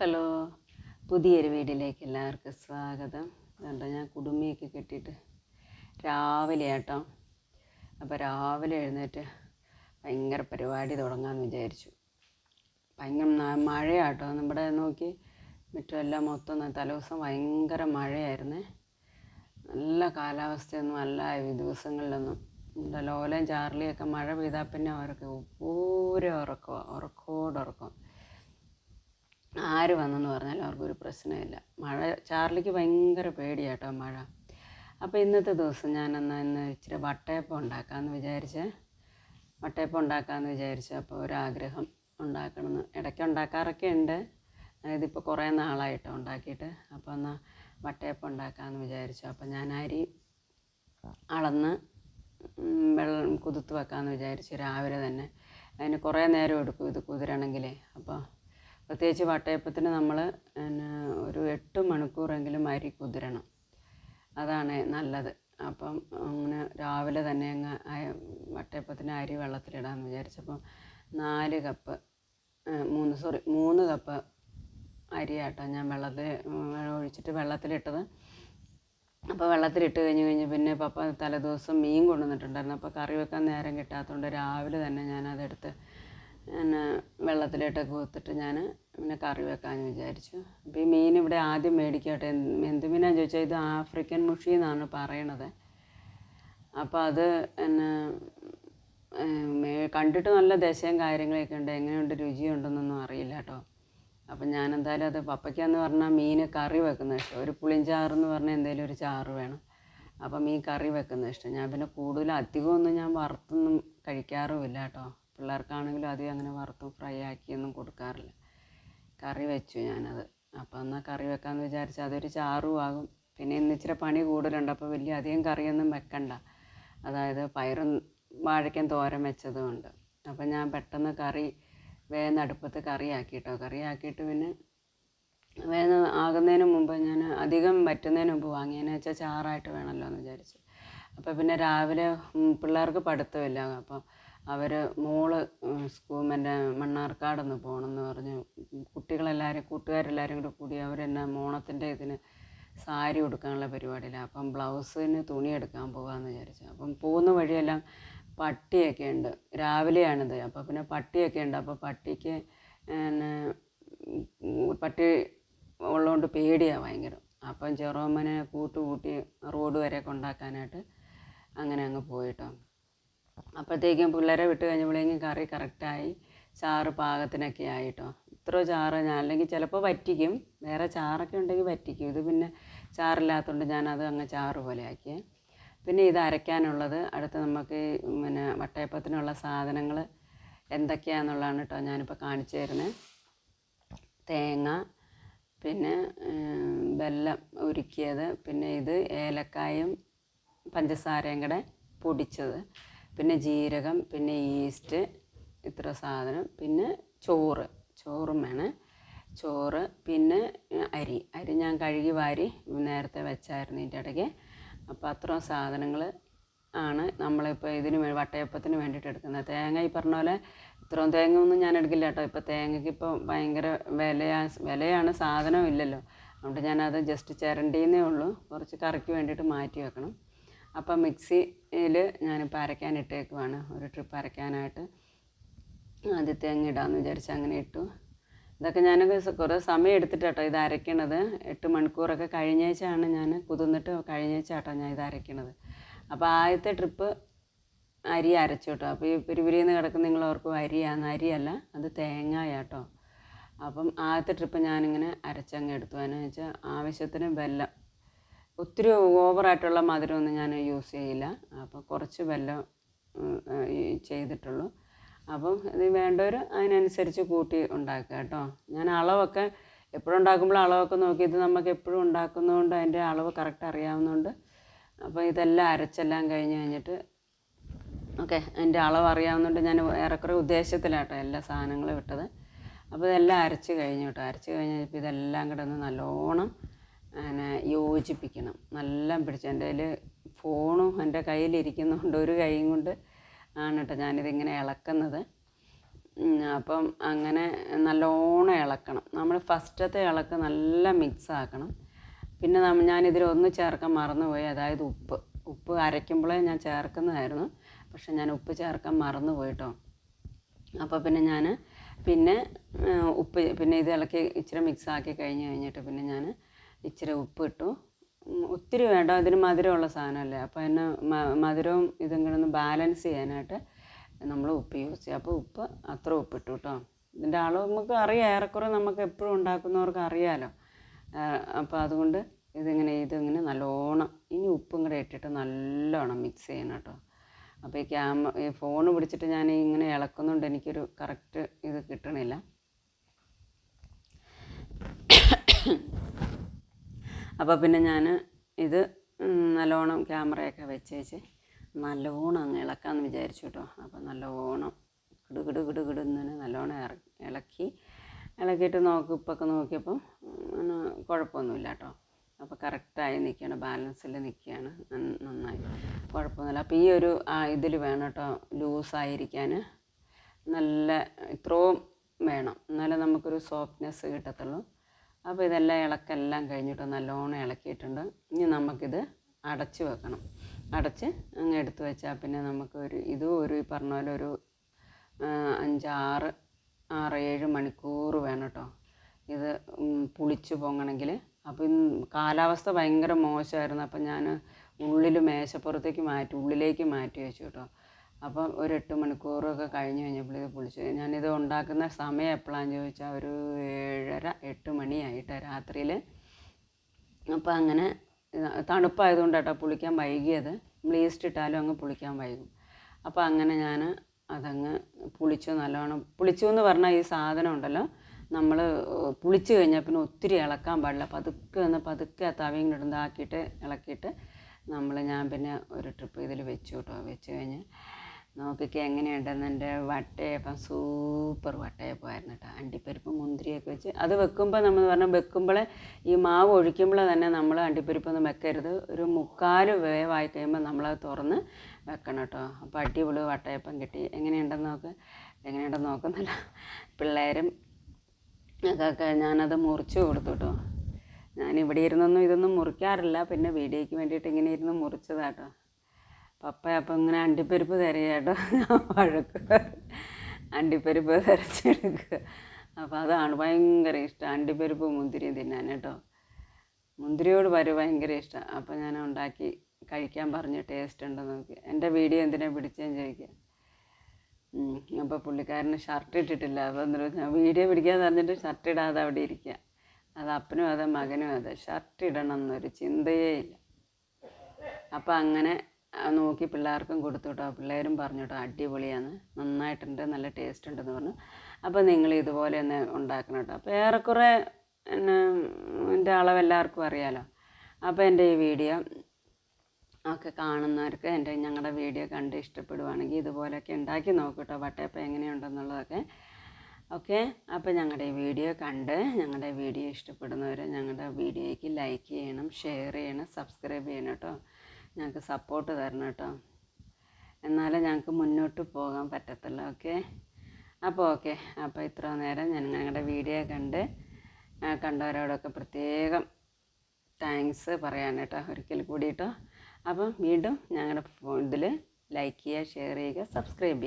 Hello പുതിയൊരു വീഡിയോയിലേക്ക് എല്ലാവർക്കും സ്വാഗതം. കണ്ടോ ഞാൻ കുടുമിയൊക്കെ കെട്ടിയിട്ട് രാവിലെ ആട്ടോ അപ്പോൾ രാവിലെ എഴുന്നേറ്റ് ഭയങ്കര പരിപാടി തുടങ്ങാമെന്ന് വിചാരിച്ചു. ഭയങ്കര മഴയാട്ടോ. നമ്മുടെ നോക്കി മുറ്റമെല്ലാം മൊത്തം തലേ തലേദിവസം ഭയങ്കര മഴയായിരുന്നേ. നല്ല കാലാവസ്ഥയൊന്നും അല്ല ഈ ദിവസങ്ങളിലൊന്നും. എന്താ ലോലയും ചാർലിയൊക്കെ മഴ പെയ്താൽ പിന്നെ അവർക്ക് പൂരം ഉറക്കമാണ് ഉറക്കോടുറക്കം. ആര് വന്നെന്ന് പറഞ്ഞാലും അവർക്കൊരു പ്രശ്നമില്ല. മഴ ചാർലിക്ക് ഭയങ്കര പേടിയാട്ടോ മഴ. അപ്പോൾ ഇന്നത്തെ ദിവസം ഞാൻ എന്നാൽ ഇന്ന് ഇച്ചിരി വട്ടയപ്പം ഉണ്ടാക്കാമെന്ന് വിചാരിച്ച് വട്ടയപ്പം ഉണ്ടാക്കാമെന്ന് വിചാരിച്ചു അപ്പോൾ ഒരാഗ്രഹം ഉണ്ടാക്കണമെന്ന് ഇടയ്ക്ക് ഉണ്ടാക്കാറൊക്കെ ഉണ്ട്. ഇതിപ്പോൾ കുറേ നാളായിട്ടോ ഉണ്ടാക്കിയിട്ട്. അപ്പോൾ എന്നാൽ വട്ടയപ്പം ഉണ്ടാക്കാമെന്ന് വിചാരിച്ചു. അപ്പോൾ ഞാൻ അരി അളന്ന് വെള്ളം കുതിർത്ത് വെക്കാമെന്ന് വിചാരിച്ചു രാവിലെ തന്നെ. അതിന് കുറേ നേരം എടുക്കും ഇത് കുതിരണമെങ്കിലേ. അപ്പോൾ പ്രത്യേകിച്ച് വട്ടയപ്പത്തിന് നമ്മൾ പിന്നെ ഒരു എട്ട് മണിക്കൂറെങ്കിലും അരി കുതിരണം. അതാണ് നല്ലത്. അപ്പം അങ്ങനെ രാവിലെ തന്നെ അങ്ങ് വട്ടയപ്പത്തിന് അരി വെള്ളത്തിലിടാമെന്ന് വിചാരിച്ചപ്പം നാല് കപ്പ് മൂന്ന് സോറി മൂന്ന് കപ്പ് അരിയാട്ടോ ഞാൻ വെള്ളത്തിൽ വെള്ളം ഒഴിച്ചിട്ട് വെള്ളത്തിലിട്ടത്. അപ്പോൾ വെള്ളത്തിലിട്ട് കഴിഞ്ഞ് കഴിഞ്ഞ് പിന്നെ പപ്പ തലേദിവസം മീൻ കൊണ്ടുവന്നിട്ടുണ്ടായിരുന്നു. അപ്പോൾ കറി വെക്കാൻ നേരം കിട്ടാത്തതുകൊണ്ട് രാവിലെ തന്നെ ഞാനതെടുത്ത് പിന്നെ വെള്ളത്തിലിട്ട് കൂത്തിട്ട് ഞാൻ പിന്നെ കറി വെക്കാമെന്ന് വിചാരിച്ചു. അപ്പോൾ ഈ മീൻ ഇവിടെ ആദ്യം മേടിക്കട്ടെ എന്ത് മീനാന്ന് ചോദിച്ചാൽ ഇത് ആഫ്രിക്കൻ മുഷി എന്നാണ് പറയണത്. അപ്പോൾ അത് എന്നെ കണ്ടിട്ട് നല്ല ദശയും കാര്യങ്ങളൊക്കെ ഉണ്ട്. എങ്ങനെയുണ്ട്? രുചിയുണ്ടെന്നൊന്നും അറിയില്ല കേട്ടോ. അപ്പം ഞാൻ എന്തായാലും അത് പപ്പയ്ക്കാന്ന് പറഞ്ഞാൽ മീൻ കറി വെക്കുന്ന ഇഷ്ടം. ഒരു പുളിഞ്ചാറെന്ന് പറഞ്ഞാൽ എന്തെങ്കിലും ഒരു ചാറ് വേണം. അപ്പം മീൻ കറി വെക്കുന്ന ഇഷ്ടം. ഞാൻ പിന്നെ കൂടുതൽ അധികമൊന്നും ഞാൻ വറുത്തൊന്നും കഴിക്കാറുമില്ല കേട്ടോ. പിള്ളേർക്കാണെങ്കിലും അധികം അങ്ങനെ വറുത്തും ഫ്രൈ ആക്കിയൊന്നും കൊടുക്കാറില്ല. കറി വെച്ചു ഞാനത്. അപ്പോൾ എന്നാൽ കറി വെക്കാമെന്ന് വിചാരിച്ചാൽ അതൊരു ചാറും ആകും. പിന്നെ ഇന്ന് ഇച്ചിരി പണി കൂടുതലുണ്ട്. അപ്പോൾ വലിയ അധികം കറിയൊന്നും വെക്കണ്ട. അതായത് പയറും വാഴയ്ക്കും തോരൻ വെച്ചതുകൊണ്ട് അപ്പോൾ ഞാൻ പെട്ടെന്ന് കറി വേഗം അടുപ്പത്ത് കറിയാക്കിയിട്ടോ കറിയാക്കിയിട്ട് പിന്നെ വേഗം ആകുന്നതിന് മുമ്പ് ഞാൻ അധികം വറ്റുന്നതിന് മുമ്പ് വാങ്ങിയെന്ന് വെച്ചാൽ ചാറായിട്ട് വേണമല്ലോ എന്ന് വിചാരിച്ചു. അപ്പോൾ പിന്നെ രാവിലെ പിള്ളേർക്ക് പഠിത്തമില്ല. അപ്പോൾ അവർ മോൾ സ്കൂ മറ്റേ മണ്ണാർക്കാടൊന്ന് പോകണമെന്ന് പറഞ്ഞു. കുട്ടികളെല്ലാവരും കൂട്ടുകാരെല്ലാവരും കൂടി കൂടി അവരെന്നെ മോണത്തിന്റെ ഇതിന് സാരി ഉടുക്കാനുള്ള പരിപാടിയിലാണ് അപ്പം ബ്ലൗസിന് തുണി എടുക്കാൻ പോകാമെന്ന് വിചാരിച്ചു. അപ്പം പോകുന്ന വഴിയെല്ലാം പട്ടിയൊക്കെ ഉണ്ട്. രാവിലെയാണിത്. അപ്പോൾ പിന്നെ പട്ടിയൊക്കെ ഉണ്ട്. അപ്പോൾ പട്ടിക്ക് പട്ടി ഉള്ളതുകൊണ്ട് പേടിയാണ് ഭയങ്കര. അപ്പം ചെറുമ്മനെ കൂട്ടുകൂട്ടി റോഡ് വരെ കൊണ്ടാക്കാനായിട്ട് അങ്ങനെ അങ്ങ് പോയിട്ടോ. അപ്പോഴത്തേക്കും പിള്ളേരെ വിട്ട് കഴിഞ്ഞപ്പോഴേക്കും കറി കറക്റ്റായി. ചാറ് പാകത്തിനൊക്കെ ആയിട്ടോ. ഇത്ര ചാറ് ഞാൻ അല്ലെങ്കിൽ ചിലപ്പോൾ വറ്റിക്കും. വേറെ ചാറൊക്കെ ഉണ്ടെങ്കിൽ വറ്റിക്കും. ഇത് പിന്നെ ചാറില്ലാത്തതുകൊണ്ട് ഞാനത് അങ്ങ് ചാറ് പോലെ ആക്കി പിന്നെ ഇത് അരയ്ക്കാനുള്ളത്. അടുത്ത് നമുക്ക് പിന്നെ വട്ടയപ്പത്തിനുള്ള സാധനങ്ങൾ എന്തൊക്കെയാണെന്നുള്ളതാണ് കേട്ടോ ഞാനിപ്പോൾ കാണിച്ചു തരുന്നത്. തേങ്ങ പിന്നെ വെല്ലം ഉരുക്കിയത്. പിന്നെ ഇത് ഏലക്കായും പഞ്ചസാരയും കൂടെ പൊടിച്ചത്. പിന്നെ ജീരകം പിന്നെ ഈസ്റ്റ് ഇത്ര സാധനം. പിന്നെ ചോറ് ചോറും വേണം. ചോറ് പിന്നെ അരി. അരി ഞാൻ കഴുകി വാരി നേരത്തെ വെച്ചായിരുന്നു ഇതിന്റെ ഇടയ്ക്ക്. അപ്പോൾ അത്രയും സാധനങ്ങൾ ആണ് നമ്മളിപ്പോൾ ഇതിന് വേ- വട്ടയപ്പത്തിന് വേണ്ടിയിട്ട് എടുക്കുന്നത്. തേങ്ങ ഈ പറഞ്ഞ പോലെ ഇത്രയും തേങ്ങ ഒന്നും ഞാൻ എടുക്കില്ല കേട്ടോ. ഇപ്പോൾ തേങ്ങയ്ക്ക് ഇപ്പോൾ ഭയങ്കര വിലയാ വിലയാണ് സാധനം ഇല്ലല്ലോ. അതുകൊണ്ട് ഞാനത് ജസ്റ്റ് ചിരണ്ടീന്നേ ഉള്ളൂ. കുറച്ച് കറിക്ക് വേണ്ടിയിട്ട് മാറ്റി വെക്കണം. അപ്പം മിക്സിയിൽ ഞാനിപ്പോൾ അരയ്ക്കാൻ ഇട്ടേക്കുവാണ്. ഒരു ട്രിപ്പ് അരയ്ക്കാനായിട്ട് ആദ്യത്തെ അങ്ങ് ഇടാമെന്ന് വിചാരിച്ച് അങ്ങനെ ഇട്ടു. ഇതൊക്കെ ഞാൻ കുറേ സമയം എടുത്തിട്ടാട്ടോ ഇത് അരയ്ക്കണത് എട്ട് മണിക്കൂറൊക്കെ കഴിഞ്ഞേച്ചാണ് ഞാൻ കുതിർന്നിട്ട് കഴിഞ്ഞേച്ചാട്ടോ ഞാൻ ഇത് അരയ്ക്കണത് അപ്പോൾ ആദ്യത്തെ ട്രിപ്പ് അരി അരച്ചു കേട്ടോ അപ്പോൾ ഈ പിരിപിരിന്ന് കിടക്കുന്ന നിങ്ങൾ ഓർക്കും അരിയാണ്. അരിയല്ല അത് തേങ്ങയാട്ടോ. അപ്പം ആദ്യത്തെ ട്രിപ്പ് ഞാനിങ്ങനെ അരച്ചങ്ങ് എടുത്തു. എന്ന് വെച്ചാൽ ആവശ്യത്തിന് വെല്ലം ഒത്തിരി ഓവറായിട്ടുള്ള മധുരമൊന്നും ഞാൻ യൂസ് ചെയ്യില്ല. അപ്പോൾ കുറച്ച് വെല്ലം ചെയ്തിട്ടുള്ളൂ. അപ്പം ഇത് വേണ്ടവർ അതിനനുസരിച്ച് കൂട്ടി ഉണ്ടാക്കുക കേട്ടോ. ഞാൻ അളവൊക്കെ എപ്പോഴും ഉണ്ടാക്കുമ്പോൾ അളവൊക്കെ നോക്കി ഇത് നമുക്ക് എപ്പോഴും ഉണ്ടാക്കുന്നതുകൊണ്ട് അതിന്റെ അളവ് കറക്റ്റ് അറിയാവുന്നതുകൊണ്ട് അപ്പോൾ ഇതെല്ലാം അരച്ചെല്ലാം കഴിഞ്ഞ് കഴിഞ്ഞിട്ട് ഓക്കെ അതിന്റെ അളവ് അറിയാവുന്നതുകൊണ്ട് ഞാൻ ഏറെക്കുറെ ഉദ്ദേശത്തിലാട്ടോ എല്ലാ സാധനങ്ങളും ഇട്ടത്. അപ്പോൾ ഇതെല്ലാം അരച്ച് കഴിഞ്ഞു കേട്ടോ. അരച്ച് കഴിഞ്ഞപ്പോൾ ഇതെല്ലാം കൂടെ ഒന്ന് നല്ലോണം പിന്നെ യോജിപ്പിക്കണം. നല്ല പിടിച്ച് എന്റെ കയ്യിൽ ഫോണും എന്റെ കയ്യിലിരിക്കുന്നതുകൊണ്ട് ഒരു കൈയും കൊണ്ട് ആണ് കേട്ടോ ഞാനിതിങ്ങനെ ഇളക്കുന്നത്. അപ്പം അങ്ങനെ നല്ലോണം ഇളക്കണം. നമ്മൾ ഫസ്റ്റത്തെ ഇളക്ക് നല്ല മിക്സ് ആക്കണം. പിന്നെ നമ്മ ഞാനിതിൽ ഒന്ന് ചേർക്കാൻ മറന്നുപോയി. അതായത് ഉപ്പ്. ഉപ്പ് അരയ്ക്കുമ്പോഴേ ഞാൻ ചേർക്കുന്നതായിരുന്നു. പക്ഷെ ഞാൻ ഉപ്പ് ചേർക്കാൻ മറന്നു പോയിട്ടോ അപ്പോൾ പിന്നെ ഞാൻ പിന്നെ ഉപ്പ് പിന്നെ ഇത് ഇളക്കി ഇച്ചിരി മിക്സ് ആക്കി കഴിഞ്ഞ് കഴിഞ്ഞിട്ട് പിന്നെ ഞാൻ ഇച്ചിരി ഉപ്പ് ഇട്ടു ഉം, ഒത്തിരി വേണ്ട. ഇതിന് മധുരമുള്ള സാധനമല്ലേ? അപ്പോൾ അതിന് മധുരവും ഇതും കൂടെ ഒന്ന് ബാലൻസ് ചെയ്യാനായിട്ട് നമ്മൾ ഉപ്പ് യൂസ് ചെയ്യുക അപ്പോൾ ഉപ്പ് അത്ര ഉപ്പ് ഇട്ടു കേട്ടോ ഇതിന്റെ അളവ് നമുക്ക് അറിയാം. ഏറെക്കുറെ നമുക്ക് എപ്പോഴും ഉണ്ടാക്കുന്നവർക്ക് അറിയാമല്ലോ അപ്പോൾ അതുകൊണ്ട് ഇതിങ്ങനെ ഇതിങ്ങനെ നല്ലോണം ഇനി ഉപ്പും കൂടെ ഇട്ടിട്ട് നല്ലോണം മിക്സ് ചെയ്യണം കേട്ടോ അപ്പോൾ ഈ ക്യാമ ഈ ഫോൺ പിടിച്ചിട്ട് ഞാൻ ഇങ്ങനെ ഇളക്കുന്നുണ്ട്. എനിക്കൊരു കറക്റ്റ് ഇത് കിട്ടണില്ല. അപ്പോൾ പിന്നെ ഞാൻ ഇത് നല്ലോണം ക്യാമറയൊക്കെ വെച്ച് വെച്ച് നല്ലോണം അങ്ങ് ഇളക്കാമെന്ന് വിചാരിച്ചു കേട്ടോ. അപ്പോൾ നല്ലോണം ഇടു ഇടു കിടുന്നതിന് നല്ലോണം ഇളക്കി ഇളക്കിയിട്ട് നോക്കി ഉപ്പൊക്കെ നോക്കിയപ്പോൾ കുഴപ്പമൊന്നുമില്ല കേട്ടോ. അപ്പോൾ കറക്റ്റായി നിൽക്കുകയാണ് ബാലൻസിൽ നിൽക്കുകയാണ് നന്നായി. കുഴപ്പമൊന്നുമില്ല. അപ്പോൾ ഈ ഒരു ഇതിൽ വേണം കേട്ടോ ലൂസായിരിക്കാൻ. നല്ല ഇത്രയും വേണം. എന്നാലേ നമുക്കൊരു സോഫ്റ്റ്നെസ് കിട്ടത്തുള്ളൂ. അപ്പോൾ ഇതെല്ലാം ഇളക്കെല്ലാം കഴിഞ്ഞിട്ട് നല്ലോണം ഇളക്കിയിട്ടുണ്ട്. ഇനി നമുക്കിത് അടച്ച് വെക്കണം. അടച്ച് അങ്ങ് എടുത്ത് വെച്ചാൽ പിന്നെ നമുക്കൊരു ഇതും ഒരു ഈ പറഞ്ഞ പോലെ ഒരു അഞ്ചാറ് ആറ് ഏഴ് മണിക്കൂർ വേണം കേട്ടോ. ഇത് പുളിച്ചു പൊങ്ങണമെങ്കിൽ. ഇന്ന് കാലാവസ്ഥ ഭയങ്കര മോശമായിരുന്നു. അപ്പം ഞാൻ ഉള്ളിൽ മേശപ്പുറത്തേക്ക് മാറ്റി ഉള്ളിലേക്ക് മാറ്റി വെച്ചു കേട്ടോ. അപ്പം ഒരു എട്ട് മണിക്കൂറൊക്കെ കഴിഞ്ഞ് കഴിഞ്ഞപ്പോൾ ഇത് പുളിച്ചു ഞാനിത് ഉണ്ടാക്കുന്ന സമയം എപ്പോഴാണെന്ന് ചോദിച്ചാൽ ഒരു ഏഴര എട്ട് മണിയായിട്ട് രാത്രിയിൽ അപ്പം അങ്ങനെ തണുപ്പായതുകൊണ്ട് കേട്ടോ പുളിക്കാൻ വൈകിയത്. നമ്മൾ ഈസ്റ്റ് ഇട്ടാലും അങ്ങ് പുളിക്കാൻ വൈകും. അപ്പോൾ അങ്ങനെ ഞാൻ അതങ്ങ് പുളിച്ചു നല്ലോണം പുളിച്ചു എന്ന് പറഞ്ഞാൽ ഈ സാധനം ഉണ്ടല്ലോ നമ്മൾ പുളിച്ചു കഴിഞ്ഞാൽ പിന്നെ ഒത്തിരി ഇളക്കാൻ പാടില്ല. പതുക്കെ ഒന്ന് പതുക്കെ ആ തവയും ഉണ്ടാക്കിയിട്ട് ഇളക്കിയിട്ട് നമ്മൾ ഞാൻ പിന്നെ ഒരു ട്രിപ്പ് ഇതിൽ വെച്ചു കേട്ടോ. വെച്ച് കഴിഞ്ഞ് നോക്കിക്ക് എങ്ങനെയുണ്ടെന്ന് എന്റെ വട്ടയപ്പം സൂപ്പർ വട്ടയപ്പമായിരുന്നു കേട്ടോ. അണ്ടിപ്പരിപ്പ് മുന്തിരിയൊക്കെ വെച്ച് അത് വെക്കുമ്പോൾ നമ്മൾ പറഞ്ഞാൽ വെക്കുമ്പോൾ ഈ മാവ് ഒഴിക്കുമ്പോൾ തന്നെ നമ്മൾ അണ്ടിപ്പരിപ്പൊന്നും വെക്കരുത്. ഒരു മുക്കാൽ വേവായി കഴിയുമ്പോൾ നമ്മളത് തുറന്ന് വെക്കണം കേട്ടോ. അപ്പോൾ അടിപൊളി വട്ടയപ്പം കിട്ടി. എങ്ങനെയുണ്ടെന്ന് നോക്ക്. എങ്ങനെയുണ്ടെന്ന് നോക്കുന്നില്ല പിള്ളേരും അതൊക്കെ ഞാനത് മുറിച്ച് കൊടുത്തു കേട്ടോ. ഞാൻ ഇവിടെ ഇരുന്നൊന്നും ഇതൊന്നും മുറിക്കാറില്ല. പിന്നെ വീഡിയോയ്ക്ക് വേണ്ടിയിട്ട് ഇങ്ങനെ ഇരുന്ന് മുറിച്ചതാട്ടോ പപ്പ അപ്പം ഇങ്ങനെ അണ്ടിപ്പരിപ്പ് തരയാട്ടോ. വഴക്ക് അണ്ടിപ്പരിപ്പ് തരച്ചെടുക്കുക. അപ്പോൾ അതാണ് ഭയങ്കര ഇഷ്ടം. അണ്ടിപ്പരിപ്പ് മുന്തിരി തിന്നാൻ കേട്ടോ. മുന്തിരിയോട് വരെ ഭയങ്കര ഇഷ്ടം. അപ്പോൾ ഞാൻ ഉണ്ടാക്കി കഴിക്കാൻ പറഞ്ഞു ടേസ്റ്റ് ഉണ്ടോ നോക്കി. എന്റെ വീഡിയോ എന്തിനാണ് പിടിച്ചതെന്ന് ചോദിക്കുക അപ്പോൾ പുള്ളിക്കാരന് ഷർട്ട് ഇട്ടിട്ടില്ല. അപ്പോൾ എന്നിട്ട് ഞാൻ വീഡിയോ പിടിക്കാന്ന് പറഞ്ഞിട്ട് ഷർട്ട് ഇടാതെ അവിടെ ഇരിക്കുക അത് അപ്പനും അതെ മകനും അതെ. ഷർട്ട് ഇടണം എന്നൊരു ചിന്തയേ ഇല്ല. അപ്പം അങ്ങനെ നോക്കി പിള്ളേർക്കും കൊടുത്തു കേട്ടോ പിള്ളേരും പറഞ്ഞു കേട്ടോ അടിപൊളിയാണ്. നന്നായിട്ടുണ്ട്. നല്ല ടേസ്റ്റ് ഉണ്ടെന്ന് പറഞ്ഞു. അപ്പോൾ നിങ്ങൾ ഇതുപോലെ തന്നെ ഉണ്ടാക്കണം കേട്ടോ. അപ്പോൾ ഏറെക്കുറെ പിന്നെ എന്റെ അളവ് എല്ലാവർക്കും അറിയാലോ. അപ്പോൾ എന്റെ ഈ വീഡിയോ ഒക്കെ കാണുന്നവർക്ക് എന്റെ ഞങ്ങളുടെ വീഡിയോ കണ്ട് ഇഷ്ടപ്പെടുവാണെങ്കിൽ ഇതുപോലെയൊക്കെ ഉണ്ടാക്കി നോക്കൂട്ടോ വട്ടയപ്പം എങ്ങനെയുണ്ടെന്നുള്ളതൊക്കെ. ഓക്കെ? അപ്പോൾ ഞങ്ങളുടെ ഈ വീഡിയോ കണ്ട് ഞങ്ങളുടെ വീഡിയോ ഇഷ്ടപ്പെടുന്നവർ ഞങ്ങളുടെ വീഡിയോയ്ക്ക് ലൈക്ക് ചെയ്യണം ഷെയർ ചെയ്യണം സബ്സ്ക്രൈബ് ചെയ്യണം കേട്ടോ. ഞങ്ങൾക്ക് സപ്പോർട്ട് തരണം കേട്ടോ. എന്നാലേ ഞങ്ങൾക്ക് മുന്നോട്ട് പോകാൻ പറ്റത്തുള്ളൂ ഓക്കെ അപ്പോൾ ഓക്കെ അപ്പോൾ ഇത്ര നേരം ഞാൻ ഞങ്ങളുടെ വീഡിയോ കണ്ട് കണ്ടവരോടൊക്കെ പ്രത്യേകം താങ്ക്സ് പറയാൻ കേട്ടോ ഒരിക്കൽ കൂടി കേട്ടോ. അപ്പം വീണ്ടും ഞങ്ങളുടെ ഇതിൽ ലൈക്ക് ചെയ്യുക ഷെയർ ചെയ്യുക സബ്സ്ക്രൈബ് ചെയ്യുക.